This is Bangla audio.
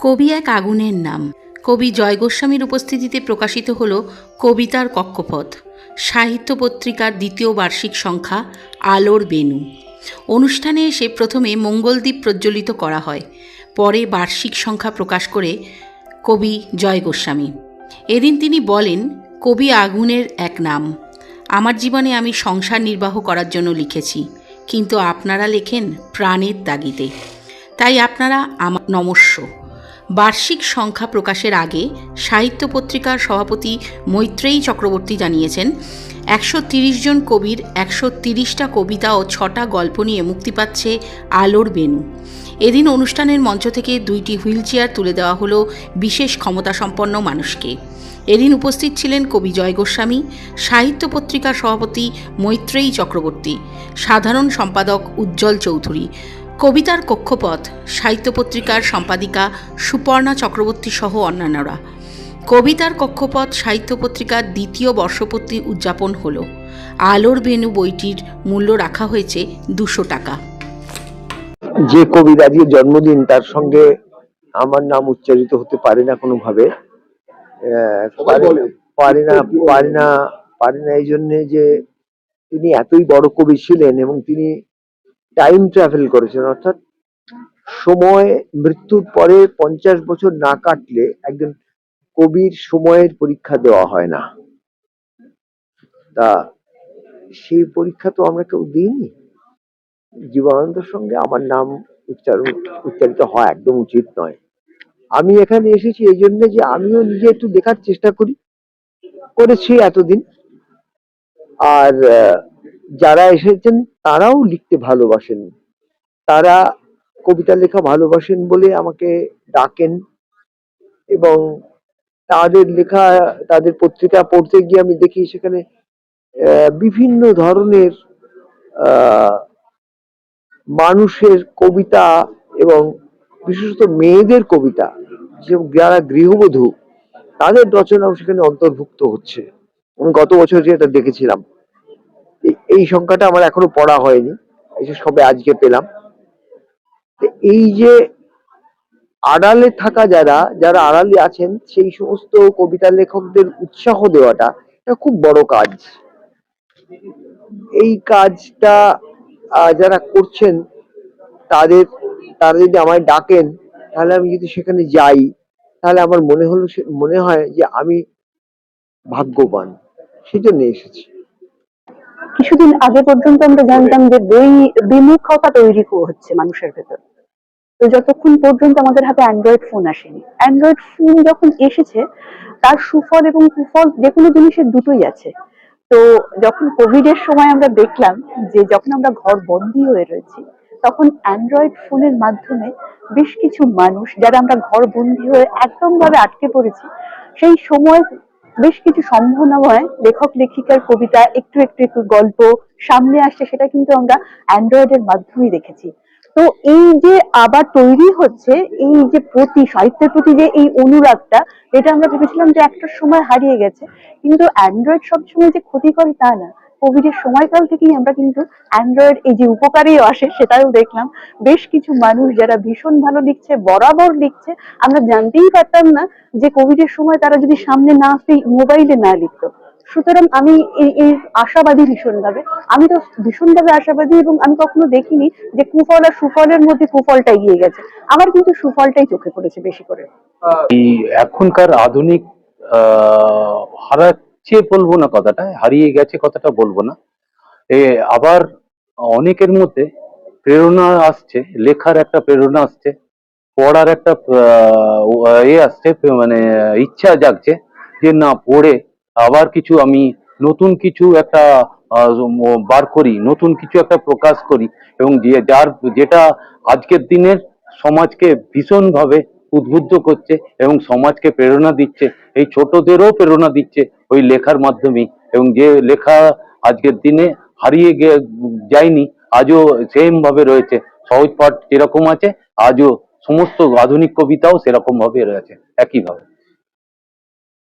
কবি এক আগুনের নাম। কবি জয় গোস্বামীর উপস্থিতিতে প্রকাশিত হল কবিতার কক্ষপথ। সাহিত্য পত্রিকার দ্বিতীয় বার্ষিক সংখ্যা আলোর বেনু অনুষ্ঠানে এসে প্রথমে মঙ্গলদ্বীপ প্রজ্বলিত করা হয়। পরে বার্ষিক সংখ্যা প্রকাশ করে কবি জয় গোস্বামী। এদিন তিনি বলেন, কবি আগুনের এক নাম। আমার জীবনে আমি সংসার নির্বাহ করার জন্য লিখেছি, কিন্তু আপনারা লেখেন প্রাণের তাগিদে। তাই আপনারা আমার নমস্য। বার্ষিক সংখ্যা প্রকাশের আগে সাহিত্য পত্রিকার সভাপতি মৈত্রেয়ী চক্রবর্তী জানিয়েছেন, একশো তিরিশ জন কবির একশো তিরিশটা কবিতা ও ছটা গল্প নিয়ে মুক্তি পাচ্ছে আলোর বেনু এদিন অনুষ্ঠানের মঞ্চ থেকে দুইটি হুইল চেয়ার তুলে দেওয়া হলো বিশেষ ক্ষমতাসম্পন্ন মানুষকে। এদিন উপস্থিত ছিলেন কবি জয় গোস্বামী, সাহিত্য পত্রিকার সভাপতি মৈত্রেয়ী চক্রবর্তী, সাধারণ সম্পাদক উজ্জ্বল চৌধুরী কবিতার কক্ষপথ সাহিত্য পত্রিকার সম্পাদিকা সুপর্ণা চক্রবর্তী সহ অন্যান্যরা। কবিতার কক্ষপথ সাহিত্য পত্রিকার দ্বিতীয় বর্ষপূর্তি উদযাপন হল। আলোর বেনু বইটির মূল্য রাখা হয়েছে দুশো টাকা। যে কবির আজকে জন্মদিন তার সঙ্গে আমার নাম উচ্চারিত হতে পারে না কোনোভাবে। পারে না পারে না পারে না এই জন্যে যে তিনি এতই বড় কবি ছিলেন এবং তিনি টাইম ট্রাভেল করেছেন, অর্থাৎ সময়, মৃত্যুর পরে পঞ্চাশ বছর না কাটলে একজন কবির সময়ের পরীক্ষা দেওয়া হয় না। তা সেই পরীক্ষা তো আমরা কেউ দিইনি। জীবনানন্দের সঙ্গে আমার নাম উচ্চারণ, উচ্চারিত হয় একদম উচিত নয়। আমি এখানে এসেছি এই জন্য যে আমিও নিজে একটু দেখার চেষ্টা করি। করেছি এতদিন। আর যারা এসেছেন, তারাও লিখতে ভালোবাসেন। তারা কবিতা লেখা ভালোবাসেন বলে আমাকে ডাকেন এবং তাদের লেখা, তাদের পত্রিকা পড়তে গিয়ে আমি দেখি সেখানে বিভিন্ন ধরনের মানুষের কবিতা এবং বিশেষত মেয়েদের কবিতা যে যারা গৃহবধূ, তাদের রচনাও সেখানে অন্তর্ভুক্ত হচ্ছে। আমি গত বছর যেটা দেখেছিলাম এই- সংখ্যাটা আমার এখনও পড়া হয়নি। সবে আজকে পেলাম। এই যে আড়ালে থাকা যারা যারা আড়ালে আছেন, সেই সমস্ত কবিতা লেখকদের উৎসাহ দেওয়াটা এটা খুব বড় কাজ। এই কাজটা যারা করছেন, তাদের, তারা যদি আমায় ডাকেন, তাহলে আমি যদি সেখানে যাই, তাহলে আমার মনে হলো মনে হয় যে আমি ভাগ্যবান। সেজন্য এসেছি। কিছুদিন আগে পর্যন্ত আমরা জানতাম যে বই বিমুখতা তৈরি হচ্ছে মানুষের ভেতর। তো যতক্ষণ পর্যন্ত আমাদের হাতে অ্যান্ড্রয়েড ফোন আসেনি। অ্যান্ড্রয়েড ফোন যখন এসেছে তার সুফল এবং কুফল যে কোনো জিনিসের দুটোই আছে। তো যখন কোভিড এর সময় আমরা দেখলাম যে যখন আমরা ঘর বন্দি হয়ে রয়েছি তখন অ্যান্ড্রয়েড ফোনের মাধ্যমে বেশ কিছু মানুষ যারা আমরা ঘর বন্দি হয়ে একদম ভাবে আটকে পড়েছি সেই সময় বেশ কিছু সম্ভাবনাময় লেখক, লেখিকার কবিতা, একটু একটু একটু গল্প সামনে আসছে, সেটা কিন্তু আমরা অ্যান্ড্রয়েডের মাধ্যমেই দেখেছি। তো এই যে আবার তৈরি হচ্ছে, এই যে প্রতি, সাহিত্যের প্রতি যে এই অনুরাগটা এটা আমরা ভেবেছিলাম যে একটা সময় হারিয়ে গেছে, কিন্তু অ্যান্ড্রয়েড সবসময় যে ক্ষতিকর তা না। কোভিড এর সময়কাল থেকেই আমরা কিন্তু অ্যান্ড্রয়েড এই যে উপকারেও আসে সেটাও দেখলাম। বেশ কিছু মানুষ যারা ভীষণ ভালো লিখছে বরাবর লিখছে আমরা জানতেই পারতাম না যে কোভিড এর সময় তারা যদি সামনে না আসতে মোবাইলে না লিখতো। সুতরাং আমি এই আশাবাদী ভীষণভাবে আমি তো ভীষণভাবে আশাবাদী এবং আমি কখনো দেখিনি যে কুফল আর সুফলের মধ্যে কুফলটা এগিয়ে গেছে। আমার কিন্তু সুফলটাই চোখে পড়েছে বেশি করে। এখনকার আধুনিক আহ, হারাচ্ছে বলব না কথাটা, হারিয়ে গেছে কথাটা বলব না। এ, আবার অনেকের মধ্যে প্রেরণা আসছে, লেখার একটা প্রেরণা আসছে, পড়ার একটা এ আসছে মানে ইচ্ছা জাগছে যে না, পড়ে আবার কিছু আমি নতুন কিছু একটা বার করি, নতুন কিছু একটা প্রকাশ করি এবং যে, যার, যেটা আজকের দিনের সমাজকে ভীষণভাবে উদ্বুদ্ধ করছে এবং সমাজকে প্রেরণা দিচ্ছে। এই ছোটদেরও প্রেরণা দিচ্ছে ওই লেখার মাধ্যমে এবং যে লেখা আজকের দিনে হারিয়ে যায়নি, আজও সেম ভাবে রয়েছে। সহজ পাঠ যেরকম আছে, আজও সমস্ত আধুনিক কবিতাও সেরকম ভাবে রয়েছে, একইভাবে।